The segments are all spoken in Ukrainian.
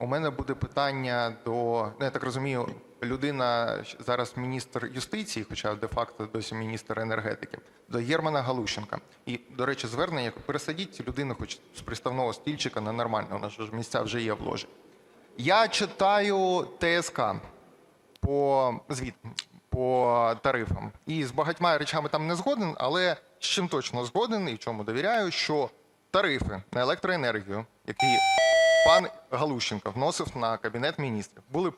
У мене буде питання до, ну, я так розумію, людина зараз міністр юстиції, хоча де-факто досі міністр енергетики, до Єрмана Галущенка. І, до речі, звернення, пересадіть людину хоч з приставного стільчика на нормальне, у нас ж місця вже є в ложі. Я читаю ТСК по звіт по тарифам. І з багатьма речами там не згоден, але з чим точно згоден і чому довіряю, що тарифи на електроенергію, які пан Галущенко вносив на кабінет міністрів, були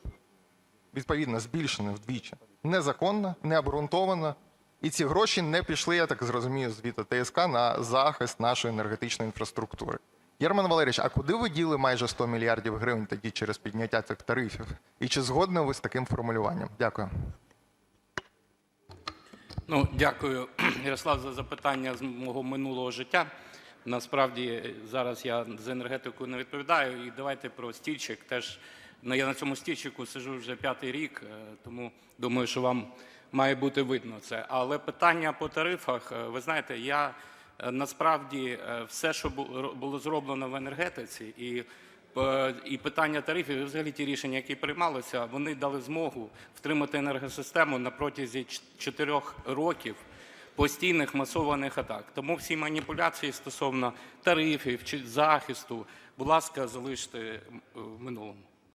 відповідно збільшені вдвічі незаконно, необґрунтовано. І ці гроші не пішли, я так зрозумію, звіту ТСК на захист нашої енергетичної інфраструктури. Єрман Валерійович, а куди ви діли майже 100 мільярдів гривень тоді через підняття цих тарифів? І чи згодні ви з таким формулюванням? Дякую. Ну, дякую, Ярослав, за запитання з мого минулого життя. Насправді зараз я з енергетикою не відповідаю. І давайте про стільчик. Теж ну, я на цьому стільчику сижу вже п'ятий рік, е, тому думаю, що вам має бути видно це. Але питання по тарифах, е, ви знаєте, я е, насправді все, що бу- було зроблено в енергетиці, і І питання тарифів, і взагалі ті рішення, які приймалися, вони дали змогу втримати енергосистему на протязі чотирьох років постійних масованих атак. Тому всі маніпуляції стосовно тарифів чи захисту, будь ласка, залиште в минулому.